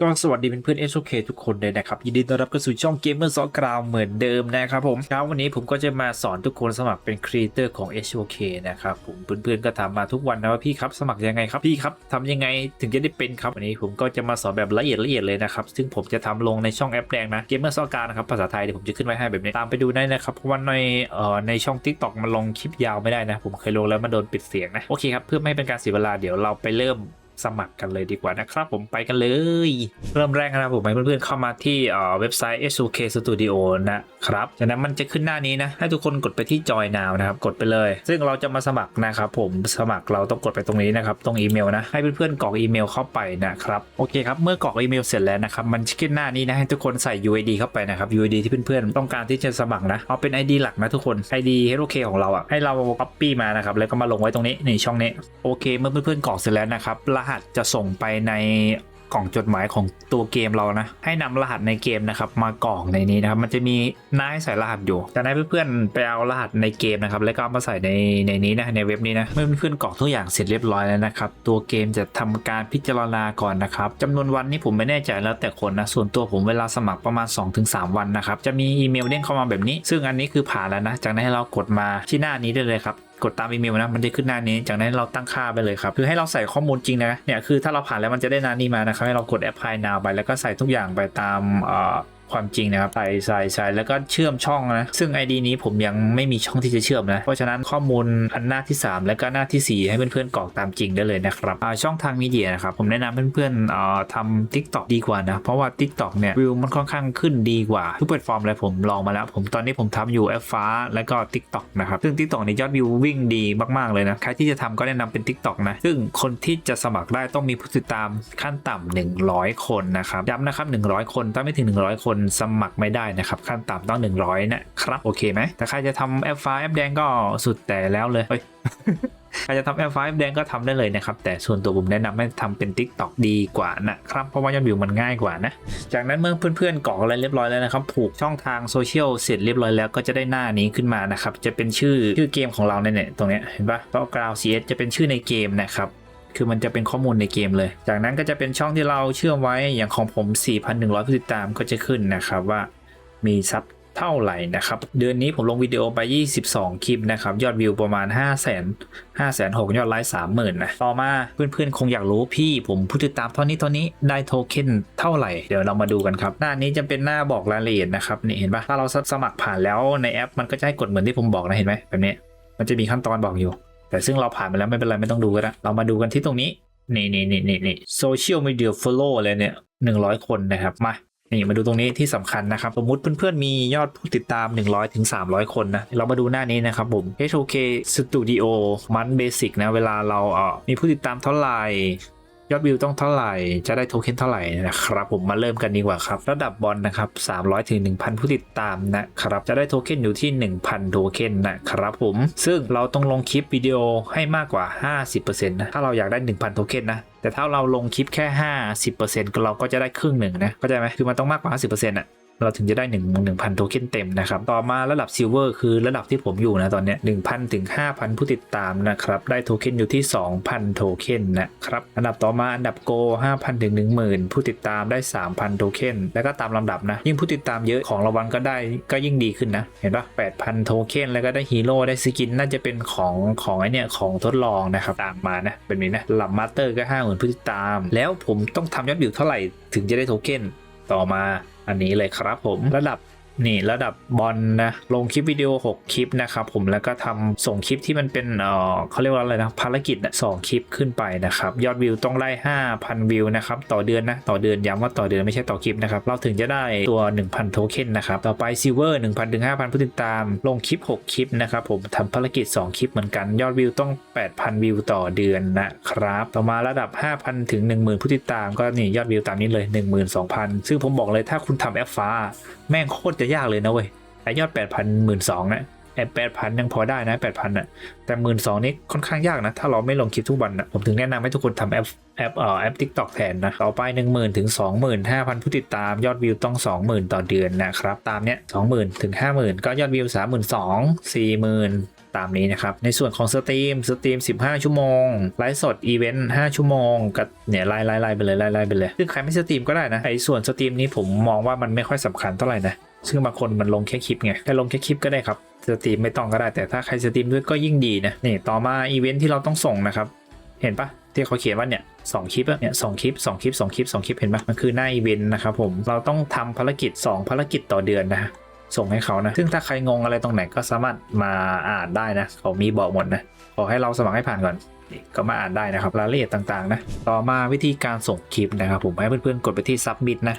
ก็สวัสดีเพื่อนๆ SOK ทุกคนเลยนะครับ ยินดีต้อนรับเข้าสู่ช่อง Gamer s o g r o u n d เหมือนเดิมนะครับผมเช้าวันนี้ผมก็จะมาสอนทุกคนสมัครเป็นครีเอเตอร์ของ SOK นะครับผมเพื่อนๆก็ถามมาทุกวันนะว่าพี่ครับสมัครยังไงครับพี่ครับทำยังไงถึงจะได้เป็นครับวันนี้ผมก็จะมาสอนแบบละเอียดละเอียดเลยนะครับซึ่งผมจะทำลงในช่องแอปแดงนะ Gamer s o g r o u n d นะครับภาษาไทยเดี๋ยวผมจะขึ้นไว้ให้แบบนี้ตามไปดูได้นะครับเพราะว่าในเอ่อในช่อง TikTok มันลงคลิปยาวไม่ได้นะ ผมเคยลงแล้วมันโดนปิดเสียงนะโอเคครับเพื่อไม่ให้เป็นการเสียเวลาเดี๋ยวเราไปเริ่ม สมัครกันเลยดีกว่านะครับผมไปกันเลย เริ่มแรกนะครับผมให้เพื่อนๆเข้ามาที่เอ่อเว็บไซต์ SOK Studio นะครับจากนั้นมันจะขึ้นหน้านี้นะ ให้ทุกคนกดไปที่ Join Now นะครับ กดไปเลย ซึ่งเราจะมาสมัครนะครับผมสมัครเราต้องกดไปตรงนี้นะครับ ตรงอีเมลนะ ให้เพื่อนๆกรอกอีเมลเข้าไปนะครับ โอเคครับ เมื่อกรอกอีเมลเสร็จแล้วนะครับ มันจะขึ้นหน้านี้นะให้ทุกคนใส่ UID เข้าไปนะครับ UID ที่เพื่อนๆต้องการที่จะสมัครนะเอาเป็น ID หลักนะทุกคน ID HelloK ของเราอะให้เรา copy มานะครับแล้วก็มาลงไว้ตรงนี้ในช่องนี้โอเค เมื่อเพื่อนๆกรอกเสร็จแล้วนะครับรหัสจะส่งไปในกล่องจดหมายของตัวเกมเรานะ ให้นำรหัสในเกมนะครับ มากรอกในนี้นะครับ มันจะมีหน้าให้ใส่รหัสอยู่จากนั้เพื่อนๆไปเอารหัสในเกมนะครับ แล้วก็มาใส่ในในนี้นะในเว็บนี้นะเมื่อเพื่อนๆกรอกทุกอย่างเสร็จเรียบร้อยแล้วนะครับ ตัวเกมจะทำการพิจารณาก่อนนะครับจำนวนวันนี้ผมไม่แน่ใจแล้วแต่คนนะส่วนตัวผมเวลาสมัครประมาณ 2-3 วันนะครับจะมีอีเมลเด้งเข้ามาแบบนี้ ซึ่งอันนี้คือผ่านแล้วนะจากนั้นให้เรากดมาที่หน้านี้ได้เลยครับ กดตามอีเมลนะมันจะขึ้นหน้านี้ จากนั้นเราตั้งค่าไปเลยครับคือให้เราใส่ข้อมูลจริงนะเนี่ยคือถ้าเราผ่านแล้วมันจะได้หนานี้มานะครับให้เรากด apply now ไปแล้วก็ใส่ทุกอย่างไปตามเอ่อ ความจริงนะครับใส่ใส่ใส่แล้วก็เชื่อมช่องนะ ซึ่ง ID นี้ผมยังไม่มีช่องที่จะเชื่อมนะ เพราะฉะนั้นข้อมูลอันหน้าที่ 3 แล้วก็หน้าทีสี่ 4 ให้เพื่อนๆกรอกตามจริงได้เลยนะครับช่องทางมีเดียนะครับผมแนะนำเพื่อนๆออทำ TikTok ดีกว่านะ เพราะว่า TikTok เนี่ยวิวมันค่อนข้างขึ้นดีกว่าทุกแพลตฟอร์มเลยผมลองมาแล้ว ผมตอนนี้ผมทำอยู่แอปฟ้าแล้วก็ TikTok นะครับซึ่ง TikTok ในยอดวิววิ่งดีมากๆเลยนะใครที่จะทำก็แนะนำเป็น TikTok นะซึ่งคนที่จะสมัครได้ต้องมีผู้ติดตามขั้นต่ำ100 คนนะครับย้ำนะครับ100 คนถ้าไม่ถึง 100 คนสมัครไม่ได้นะครับ ขั้นต่ำต้อง 100 นะครับ โอเคไหมแต่ใครจะทำแอปฟ้าแอปแดงก็สุดแต่แล้วเลยเฮ้ยใครจะทำแอปฟ้าแอปแดงก็ทำได้เลยนะครับ แต่ส่วนตัวผมแนะนำให้ทำเป็น Tik t o k ดีกว่านะครับ เพราะว่ายอดวิวมันง่ายกว่านะ จากนั้นเมื่อเพื่อนๆกรอกอะไรเรียบร้อยแล้วนะครับ ผูกช่องทางโซเชียลเสร็จเรียบร้อยแล้วก็จะได้หน้านี้ขึ้นมานะครับ จะเป็นชื่อชื่อเกมของเราเนี่ยตรงเนี้ยเห็นปะก็กราว CS จะเป็นชื่อในเกมนะครับ คือมันจะเป็นข้อมูลในเกมเลย จากนั้นก็จะเป็นช่องที่เราเชื่อมไว้อย่างของผม 4,100ผู้ติดตามก็จะขึ้นนะครับว่ามีซับเท่าไหร่นะครับ เดือนนี้ผมลงวิดีโอไป 22 คลิปนะครับ ยอดวิวประมาณ 5 0 0 0 0 0 5 0 0 0 0ยอดไลค์30,000นะต่อมาเพื่อนๆ คงอยากรู้พี่ผมผู้ติดตามเท่านี้เท่านี้ได้โทเค็นเท่าไหร่ เดี๋ยวเรามาดูกันครับ หน้านี้จะเป็นหน้าบอกรายละเอียดนะครับนี่เห็นปะถ้าเราสมัครผ่านแล้วในแอปมันก็จะให้กดเหมือนที่ผมบอกนะเห็นไหมแบบนี้มันจะมีขั้นตอนบอกอยู่ แต่ซึ่งเราผ่านไปแล้วไม่เป็นไรไม่ต้องดูก็ได้เรามาดูกันที่ตรงนี้ นี่นี่นี่นี่นี่โซเชียลมีเดียฟอลโล่เลยเนี่ยหนึ่งร้อยคนนะครับ มา นี่มาดูตรงนี้ที่สำคัญนะครับ สมมติเพื่อนๆมียอดผู้ติดตาม 100ถึง300 คนนะ เรามาดูหน้านี้นะครับผม HOK Studio มันเบสิกนะ เวลาเราเออมีผู้ติดตามเท่าไหร่ ยอดวิวต้องเท่าไหร่ จะได้โทเค็นเท่าไหร่นะครับผมมาเริ่มกันดีกว่าครับ ระดับบอลนะครับ300ถึง1,000 ผู้ติดตามนะครับ จะได้โทเค็นอยู่ที่ 1,000 โทเค็นนะครับผม ซึ่งเราต้องลงคลิปวิดีโอให้มากกว่า 50%นะ ถ้าเราอยากได้ 1,000 โทเค็นนะแต่ถ้าเราลงคลิปแค่ 50%ก็เราก็จะได้ครึ่งหนึ่งนะเข้าใจไหมคือมันต้องมากกว่า 50%อะ เราถึงจะได้1 1,000 โทเค็นเต็มนะครับ ต่อมาระดับซิลเวอร์คือระดับที่ผมอยู่นะตอนนี้1,000 ถึง 5,000 ผู้ติดตามนะครับ ได้โทเค็นอยู่ที่ 2,000 โทเค็นนะครับ อันดับต่อมาอันดับโก5,000 ถึง 10,000 ผู้ติดตามได้ 3,000 โทเค็นแล้วก็ตามลำดับนะ ยิ่งผู้ติดตามเยอะของรางวัลก็ได้ก็ยิ่งดีขึ้นนะ เห็นปะ8,000 โทเค็นแล้วก็ได้ฮีโร่ได้สกินน่าจะเป็นของของไอเนี่ยของทดลองนะครับตามมานะเป็นนี้นะระดับมาสเตอร์ก็50,000ผู้ติดตาม แล้วผมต้องทำยอดวิวเท่าไหร่ถึงจะได้โทเค็นต่อมา อันนี้เลยครับผมระดับ นี่ระดับบอลนะลงคลิปวิดีโอ 6 คลิปนะครับผมแล้วก็ทำส่งคลิปที่มันเป็นเออเขาเรียกว่าอะไรนะภารกิจสองคลิปขึ้นไปนะครับยอดวิวต้องได้5,000 วิวนะครับต่อเดือนนะต่อเดือนย้ำว่าต่อเดือนไม่ใช่ต่อคลิปนะครับเราถึงจะได้ตัว 1,000 โทเค็นนะครับต่อไปซิลเวอร์1,000ถึง5,000 ผู้ติดตาม ลงคลิป 6 คลิปนะครับผมทำภารกิจ 2 คลิปเหมือนกันยอดวิวต้อง 8,000 วิวต่อเดือนนะครับต่อมาระดับ 5,000 ถึง 10,000 ผู้ติดตามก็นี่ยอดวิวตามนี้เลย 12,000 ซึ่งผมบอกเลยถ้าคุณทำแอปฟ้าแม่งโคตรจะยากเลยนะเว้ยแต่ยอด8,000 12,000นะแอบ8,000ยังพอได้นะ8,000อะแต่12,000นี่ค่อนข้างยากนะ ถ้าเราไม่ลงคลิปทุกวันนะผมถึงแนะนำให้ทุกคนทำแอปแอปเอ่อแอป TikTok แทนนะต่อไป10,000ถึง25,000ผู้ติดตามยอดวิวต้อง20,000ต่อเดือนนะครับ ตามเนี้ย20,000ถึง50,000ก็ยอดวิว32,000 40,000ตามนี้นะครับ ในส่วนของสตรีมสตรีม 15 ชั่วโมง ไลฟ์สดอีเวนต์5ชั่วโมงกับเนี่ยไล่ไล่ไล่ไปเลยไล่ไล่ไปเลยซึ่งใครไม่สตรีมก็ได้นะไอ้ส่วนสตรีมนี้ผมมองว่ามันไม่ค่อยสำคัญเท่าไหร่นะ ซึ่งบางคนมันลงแค่คลิปไงแค่ลงแค่คลิปก็ได้ครับสตรีมไม่ต้องก็ได้แต่ถ้าใครสตรีมด้วยก็ยิ่งดีนะนี่ต่อมาอีเวนท์ที่เราต้องส่งนะครับ เห็นปะที่เขาเขียนว่าเนี่ยสองคลิปอะเนี่ยสองคลิปสองคลิปสองคลิปสองคลิปเห็นปะมันคือหน้าอีเวนต์นะครับผมเราต้องทำภารกิจ 2 ภารกิจต่อเดือนนะส่งให้เขานะ ซึ่งถ้าใครงงอะไรตรงไหนก็สามารถมาอ่านได้นะเขามีบอกหมดนะขอให้เราสมัครให้ผ่านก่อนก็มาอ่านได้นะครับรายละเอียดต่างๆนะต่อมาวิธีการส่งคลิปนะครับผมให้เพื่อนๆกดไปที่ submit นะ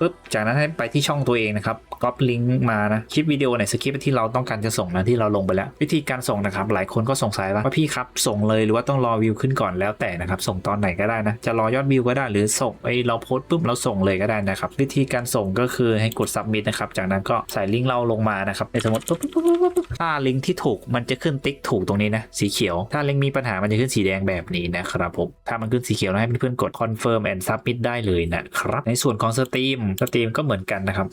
ปุ๊บจากนั้นให้ไปที่ช่องตัวเองนะครับก๊อปลิงก์มานะคลิปวิดีโอในสคริปต์ที่เราต้องการจะส่งนะที่เราลงไปแล้ว วิธีการส่งนะครับ หลายคนก็สงสัยว่าพี่ครับส่งเลยหรือว่าต้องรอวิวขึ้นก่อนแล้วแต่นะครับ ส่งตอนไหนก็ได้นะ จะรอยอดวิวก็ได้หรือส่งไอเราโพสต์ปุ๊บเราส่งเลยก็ได้นะครับ วิธีการส่งก็คือให้กด submit นะครับ จากนั้นก็ใส่ลิงก์เราลงมานะครับในสมมติปุ๊บปุ๊บปุ๊บถ้าลิงก์ที่ถูกมันจะขึ้นติ๊กถูกตรงนี้นะสีเขียว ถ้าลิงก์มีปัญหามันจะขึ้นสีแดงแบบนี้นะครับผมถ้ามันขึ้นสีเขียวแล้วให้เพื่อนๆกด confirm and submit ได้เลยนะครับในส่วนของสตรีมสตรีมก็เหมือนกันนะครับ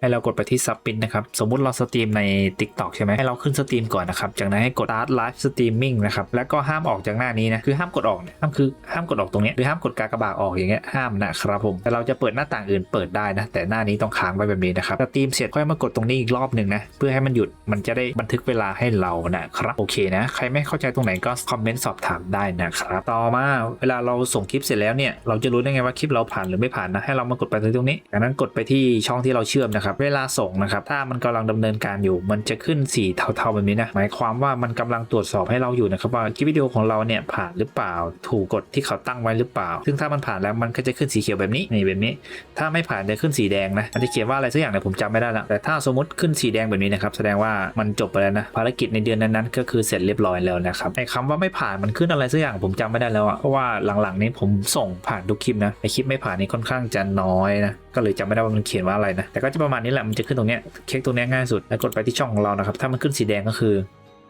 ให้เรากดไปที่ submit นะครับ สมมุติเราสตรีมใน TikTok ใช่ไหมให้เราขึ้นสตรีมก่อนนะครับ จากนั้นให้กด start live streaming นะครับ แล้วก็ห้ามออกจากหน้านี้นะ คือห้ามกดออกเนี่ยห้ามคือห้ามกดออกตรงนี้หรือห้ามกดกากบาทออกอย่างเงี้ย ห้ามนะครับผม แต่เราจะเปิดหน้าต่างอื่นเปิดได้นะ แต่หน้านี้ต้องค้างไว้แบบนี้นะครับ สตรีมเสร็จค่อยมากดตรงนี้อีกรอบหนึ่งนะ เพื่อให้มันหยุด มันจะได้บันทึกเวลาให้เรานะครับ โอเคนะ ใครไม่เข้าใจตรงไหนก็คอมเมนต์สอบถามได้นะครับ ต่อมาเวลาเราส่งคลิปเสร็จแล้วเนี่ย เราจะรู้ได้ไงว่าคลิปเราผ่านหรือไม่ผ่านนะ ให้เรามากดไปตรงนี้จากนั้นกดไปที่ช่องที่เราเชื่อมนะครับเวลาส่งนะครับถ้ามันกำลังดำเนินการอยู่ มันจะขึ้นสีเทาๆแบบนี้นะหมายความว่ามันกำลังตรวจสอบให้เราอยู่นะครับว่าคลิปวิดีโอของเราเนี่ยผ่านหรือเปล่า ถูกกฎที่เขาตั้งไว้หรือเปล่า ซึ่งถ้ามันผ่านแล้วมันก็จะขึ้นสีเขียวแบบนี้นี่แบบนี้ ถ้าไม่ผ่านจะขึ้นสีแดงนะมันจะเขียนว่าอะไรสักอย่างเนี่ยผมจำไม่ได้ละแต่ถ้าสมมติขึ้นสีแดงแบบนี้นะครับแสดงว่ามันจบไปแล้วนะภารกิจในเดือนนั้นๆก็คือเสร็จเรียบร้อยแล้วนะครับไอ้คำว่าไม่ผ่านมันขึ้นอะไรสักอย่างผมจำไม่ได้แล้วอะเพราะว่าหลังๆนี้ผมส่งผ่านทุกคลิปนะไอคลิปไม่ผ่านนี่ค่อนข้างจะน้อยนะ ก็เลยจำไม่ได้ว่ามันเขียนว่าอะไรนะ แต่ก็จะประมาณนี้แหละ มันจะขึ้นตรงเนี้ย เค้กตรงเนี้ยง่ายสุด แล้วกดไปที่ช่องของเรานะครับ ถ้ามันขึ้นสีแดงก็คือ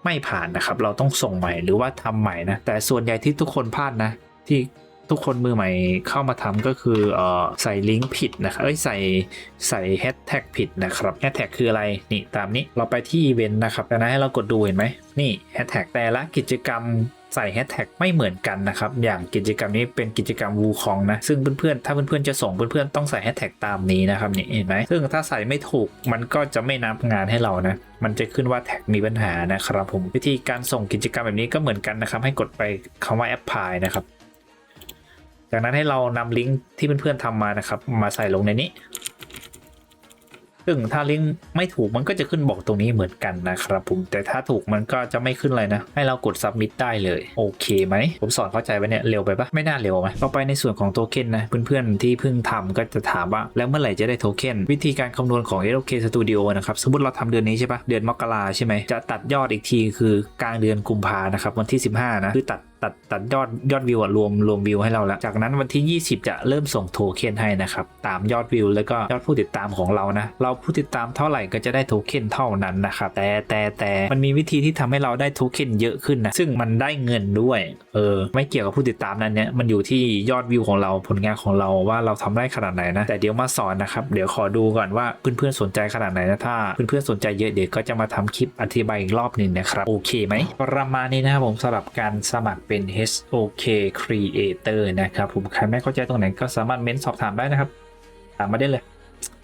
ไม่ผ่านนะครับ เราต้องส่งใหม่หรือว่าทำใหม่นะ แต่ส่วนใหญ่ที่ทุกคนพลาดนะ ที่ทุกคนมือใหม่เข้ามาทำก็คือเอ่อใส่ลิงก์ผิดนะครับ เอ้ยใส่ใส่แฮชแท็กผิดนะครับแฮชแท็กคืออะไร นี่ตามนี้ เราไปที่อีเวนต์นะครับดังนั้นให้เรากดดูเห็นไหมนี่แฮชแท็กแต่ละกิจกรรม ใส่แฮชแท็กไม่เหมือนกันนะครับ อย่างกิจกรรมนี้เป็นกิจกรรมวูคองนะ ซึ่งเพื่อนๆ ถ้าเพื่อนๆ จะส่งเพื่อนๆ ต้องใส่แฮชแท็กตามนี้นะครับนี่เห็นไหมซึ่งถ้าใส่ไม่ถูกมันก็จะไม่นับงานให้เรานะ มันจะขึ้นว่าแท็กมีปัญหานะครับผมวิธีการส่งกิจกรรมแบบนี้ก็เหมือนกันนะครับ ให้กดไปคำว่าแอปพลายนะครับ จากนั้นให้เรานำลิงก์ที่เพื่อนๆทำมานะครับ มาใส่ลงในนี้ ซึ่งถ้าลิงก์ไม่ถูกมันก็จะขึ้นบอกตรงนี้เหมือนกันนะครับผม แต่ถ้าถูกมันก็จะไม่ขึ้นเลยนะ ให้เรากด submit ได้เลย โอเคไหม ผมสอนเข้าใจไปเนี่ย เร็วไปปะไม่น่าเร็วไหมต่อไปในส่วนของโทเค็นนะ เพื่อนๆที่เพิ่งทำก็จะถามว่า แล้วเมื่อไหร่จะได้โทเค็นวิธีการคำนวณของ SOK Studio นะครับ สมมติเราทำเดือนนี้ใช่ปะเดือนมกราใช่ไหมจะตัดยอดอีกทีคือกลางเดือนกุมภานะครับวันที่ 15นะคือตัด ตัดตัดยอดยอดวิวอะรวมรวมวิวให้เราแล้ว จากนั้นวันที่ 20 จะเริ่มส่งโทเค็นให้นะครับตามยอดวิว แล้วก็ยอดผู้ติดตามของเรานะเราผู้ติดตามเท่าไหร่ก็จะได้โทเค็นเท่านั้นนะครับแต่แต่แต่มันมีวิธีที่ทำให้เราได้โทเค็นเยอะขึ้นนะซึ่งมันได้เงินด้วยเออไม่เกี่ยวกับผู้ติดตามนั้นเนี่ยมันอยู่ที่ยอดวิวของเราผลงานของเราว่าเราทำได้ขนาดไหนนะแต่เดี๋ยวมาสอนนะครับเดี๋ยวขอดูก่อนว่าเพื่อนๆสนใจขนาดไหนนะถ้าเพื่อนๆสนใจเยอะเดี๋ยวก็จะมาทำคลิปอธิบายอีกรอบหนึ่งนะครับโอเคไหมประมาณนี้นะครับผมสำหรับการสมัครเป็น็น HOK Creator นะครับผมใครไม่เข้าใจตรงไหนก็สามารถเม้นสอบถามได้นะครับ ถามมาได้เลย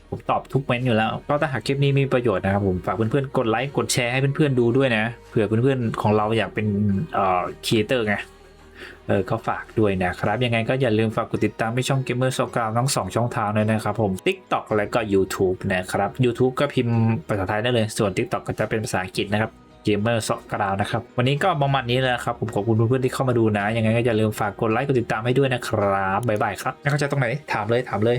ผมตอบทุกเม้นต์อยู่แล้ว ก็ถ้าหากคลิปนี้มีประโยชน์นะครับผมฝากเพื่อนๆกดไลค์กดแชร์ให้เพื่อนๆดูด้วยนะเผื่อเพื่อนๆของเราอยากเป็นเอ่อครีเอเตอร์ไงเออก็ฝากด้วยนะครับ ยังไงก็อย่าลืมฝากกดติดตามที่ช่อง Gamer s o c r o u n d ทั้ง 2 ช่องทางเลยนะครับผม TikTok และก็ YouTube นะครับ YouTube ก็พิมพ์ภาษาไทยได้เลย ส่วน TikTok ก็จะเป็นภาษาอังกฤษนะครับ เกมเมอร์สกราวนะครับ วันนี้ก็ประมาณนี้แหละครับ ผมขอบคุณเพื่อนๆที่เข้ามาดูนะ ยังไงก็อย่าลืมฝากกดไลค์กดติดตามให้ด้วยนะครับบ๊ายบายครับไม่เข้าใจตรงไหนถามเลยถามเลย